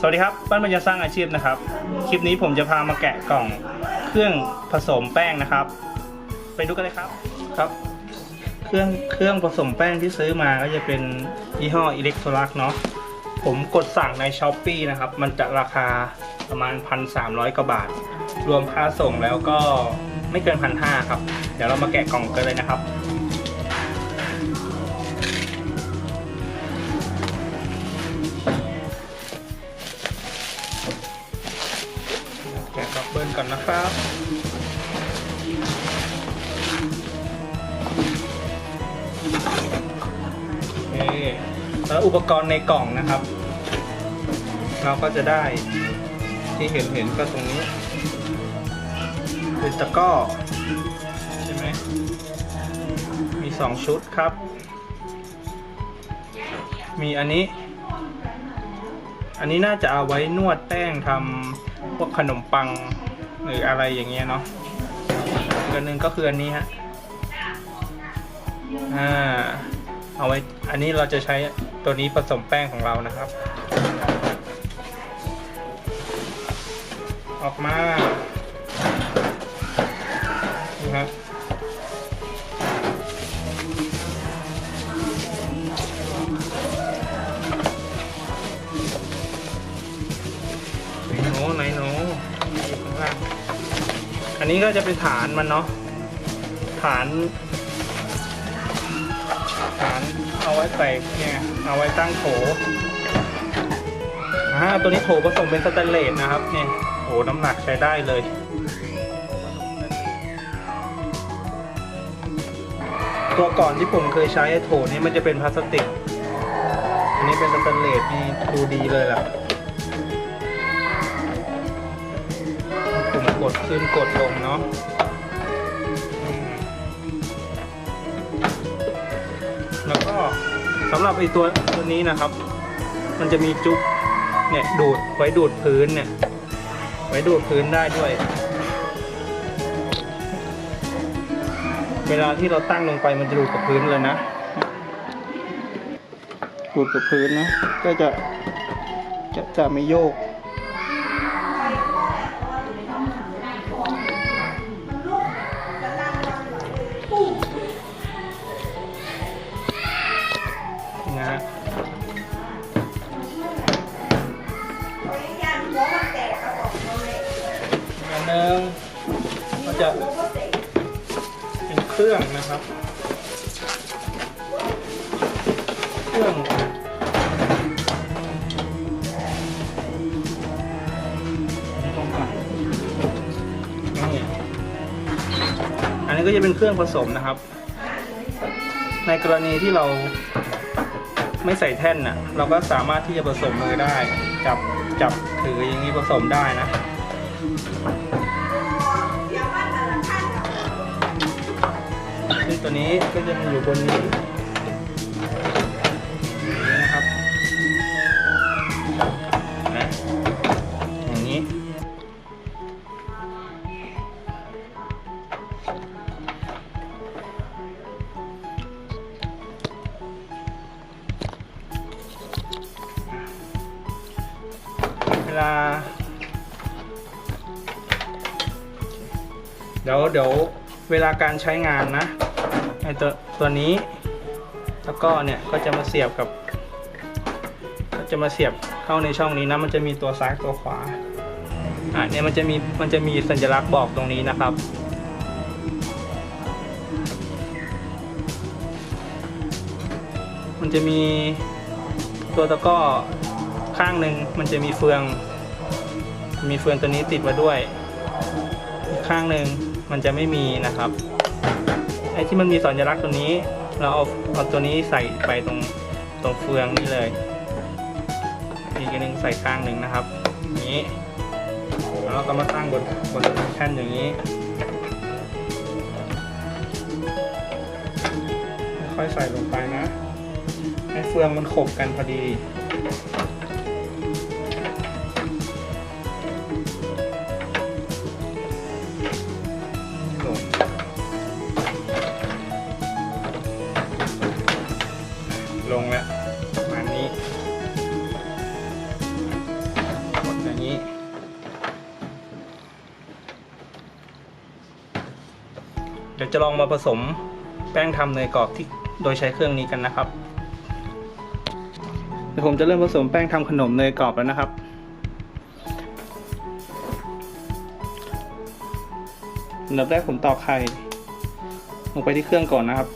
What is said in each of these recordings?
สวัสดีครับบ้านมันจะสร้างอาชีพนะครับ คลิปนี้ผมจะพามาแกะกล่องเครื่องผสมแป้งนะครับ ไปดูกันเลยครับครับ เครื่องเครื่องผสมแป้งที่ซื้อมาก็จะเป็นยี่ห้ออิเล็กโทรักเนาะผมกดสั่งในช้อปปีนะครับ มันจะราคาประมาณ 1,300 กว่าบาท รวมค่าส่งแล้วก็ไม่เกินพันห้าครับ เดี๋ยวเรามาแกะกล่องกันเลยนะครับ ก่อนนะครับเคแล้วอุปกรณ์ในกล่องนะครับ เราก็จะได้ที่เห็นเห็นก็ตรงนี้เป็นตะก้อใช่ไหมมีสองชุดครับ มีอันนี้ อันนี้น่าจะเอาไว้นวดแป้งทำพวกขนมปัง หรืออะไรอย่างเงี้ยเนาะอันหนึ่งก็คืออันนี้ฮะอ่าเอาไว้อันนี้เราจะใช้ตัวนี้ผสมแป้งของเรานะครับ ออกมานี่ฮะ นนี้ก็จะเป็นฐานมันเนาะฐาน ฐานเอาไว้ใส่เนี่ยเอาไว้ตั้งโถอ่าตัวนี้โถผสมเป็นสแตนเลสนะครับเนี่ยโอ้น้ำหนักใช้ได้เลยตัวก่อนที่ผมเคยใช้โถนี้มันจะเป็นพลาสติก อันนี้เป็นสแตนเลสนี่ดูดีเลยล่ะ ดขึ้นกดลงเนาะแล้วก็สำหรับไอตัวตัวนี้นะครับ มันจะมีจุ๊บเนี่ยดูดไว้ดูดพื้นเนี่ย ไว้ดูดพื้นได้ด้วย เวลาที่เราตั้งลงไปมันจะดูดกับพื้นเลยนะดูดกับพื้นนะก็จะจะจะไม่โยก นะครับเครื่องอันนี้ก็จะเป็นเครื่องผสมนะครับ ในกรณีที่เราไม่ใส่แท่นน่ะ เราก็สามารถที่จะผสมมือได้ จับจับถืออย่างนี้ผสมได้นะ ตัวนี้ก็จะมาอยู่บนนี้นี่นะครับนะอย่างนี้ เวลา เดี๋ยวเดี๋ยวเวลาการใช้งานนะ อตัวตัวนี้ แล้วก็เนี่ยก็จะมาเสียบกับ ก็จะมาเสียบเข้าในช่องนี้นะมันจะมีตัวซ้ายตัวขวาอ่าเนี่ยมันจะมีมันจะมีสัญลักษณ์บอกตรงนี้นะครับมันจะมีตัวตะก้อข้างหนึ่งมันจะมีเฟือง มีเฟืองตัวนี้ติดมาด้วย ข้างหนึ่งมันจะไม่มีนะครับ อ้ที่มันมีสัญลักษณ์ตัวนี้ เราเอาเอาตัวนี้ใส่ไปตรงตรงเฟืองนี่เลยอีกอันหนึ่งใส่ข้างหนึ่งนะครับนี้แล้วก็มาตั้งบนบนแท่นอย่างนี้ ค่อยใส่ลงไปนะ ให้เฟืองมันขบกันพอดี ยวจะลองมาผสมแป้งทำเนยกรอบที่โดยใช้เครื่องนี้กันนะครับเดี๋ยวผมจะเริ่มผสมแป้งทำขนมเนยกรอบแล้วนะครับอันดับแรกผมตอกไข่ลงไปที่เครื่องก่อนนะครับ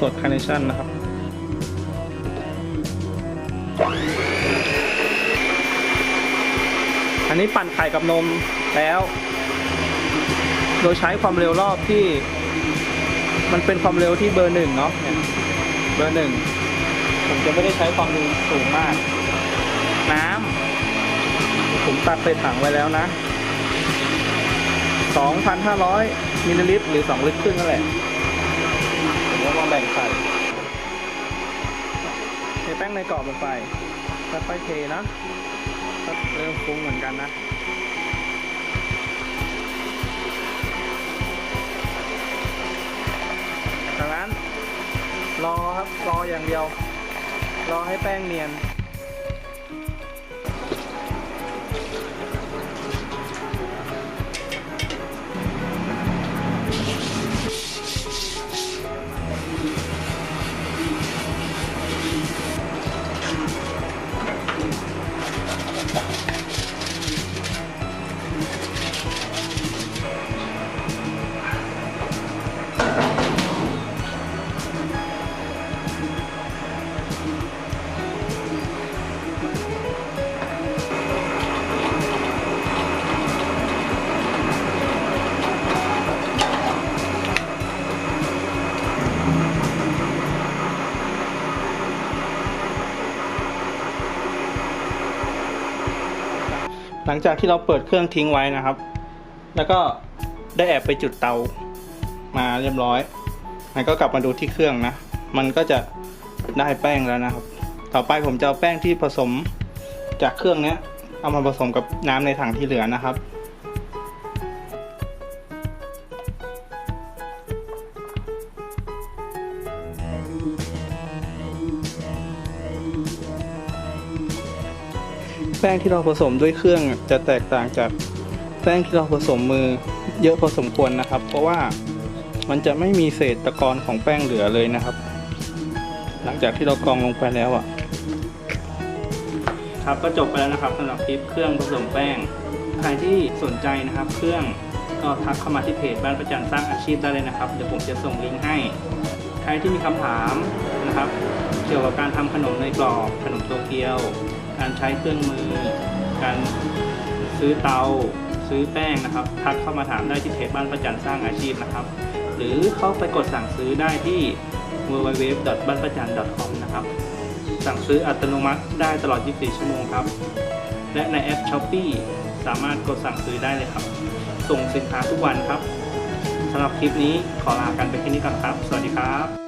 สดคาร์เนชั่นนะครับอันนี้ปั่นไข่กับนมแล้ว โดยใช้ความเร็วรอบที่ มันเป็นความเร็วที่เบอร์หนึ่งเนาะเบอร์หนึ่งผมจะไม่ได้ใช้ความเร็วสูงมาก น้ำผมตัดใส่ถังไว้แล้วนะ 2,500มิลลิลิตรหรือ 2 ลิตรครึ่งนั่นแหละ แต่งใส่เทแป้งในกรอบลงไปค่อยๆเทนะเริ่มฟุ้งเหมือนกันนะจากนั้นรอครับรออย่างเดียว รอให้แป้งเนียน งจากที่เราเปิดเครื่องทิ้งไว้นะครับ แล้วก็ได้แอบไปจุดเตามาเรียบร้อยมันก็กลับมาดูที่เครื่องนะ มันก็จะได้แป้งแล้วนะครับ ต่อไปผมจะเอาแป้งที่ผสมจากเครื่องเนี้ยเอามาผสมกับน้ำในถังที่เหลือนะครับ แป้งที่เราผสมด้วยเครื่องจะแตกต่างจากแป้งที่เราผสมมือเยอะพอสมควรนะครับ เพราะว่ามันจะไม่มีเศษตะกอนของแป้งเหลือเลยนะครับ หลังจากที่เรากรองลงไปแล้วอะ ครับก็จบไปแล้วนะครับสำหรับคลิปเครื่องผสมแป้ง ใครที่สนใจนะครับ เครื่องก็ทักเข้ามาที่เพจบ้านประจันสร้างอาชีพได้เลยนะครับ เดี๋ยวผมจะส่งลิงก์ให้ ใครที่มีคำถามนะครับ เกี่ยวกับการทำขนมในกรอบขนมโตเกียว การใช้เครื่องมือ การซื้อเตา ซื้อแป้งนะครับ ทักเข้ามาถามได้ที่เพจบ้านประจันสร้างอาชีพนะครับ หรือเข้าไปกดสั่งซื้อได้ที่ www. บ้านประจัน .com นะครับ สั่งซื้ออัตโนมัติได้ตลอด 24 ชั่วโมงครับ และในแอป Shopee สามารถกดสั่งซื้อได้เลยครับ ส่งสินค้าทุกวันครับสำหรับคลิปนี้ขอลากันไปแค่นี้ก่อนครับ สวัสดีครับ